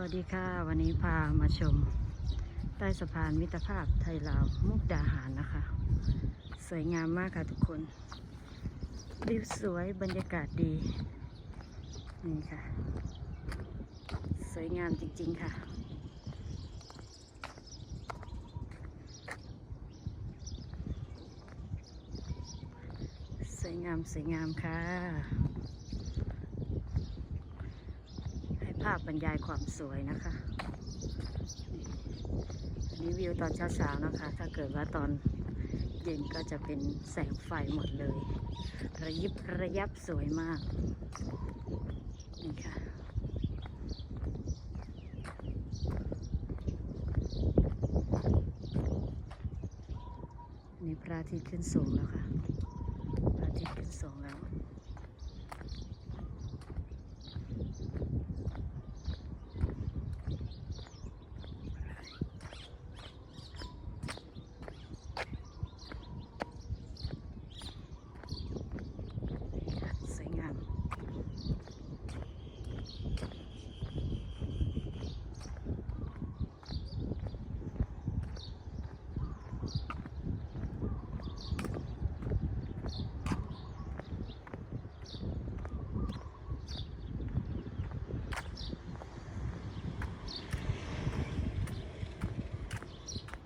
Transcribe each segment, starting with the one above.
วัสดีค่ะ วันนี้พามาชม ใต้สะพานมิตรภาพไทยลาวมุกดาหารนะคะ สวยงามมากค่ะทุกคนวิวสวยบรรยากาศดี นี่ค่ะ สวยงามจริง ๆ ค่ะ สวยงามสวยงามค่ะ ให้ ภาพบรรยายความสวยนะคะนี่วิวตอนเช้าๆนะคะ ถ้าเกิดว่าตอนเย็นก็จะเป็นแสงไฟหมดเลย ระยิบระยับสวยมาก นี่ค่ะนี่พระอาทิตย์ขึ้นสูงแล้วค่ะพระอาทิตย์ขึ้นสูงแล้ว สวยงาม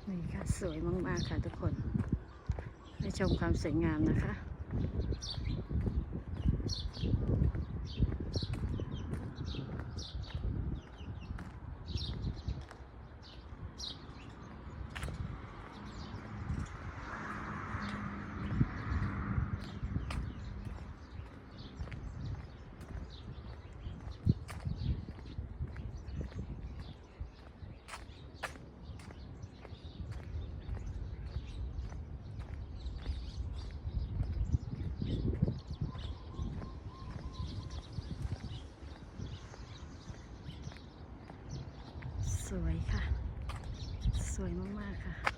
นี่ค่ะ สวยมาก ๆ ค่ะทุกคนได้ชมความสวยงามนะคะ สวยค่ะ สวยมาก ๆ ค่ะ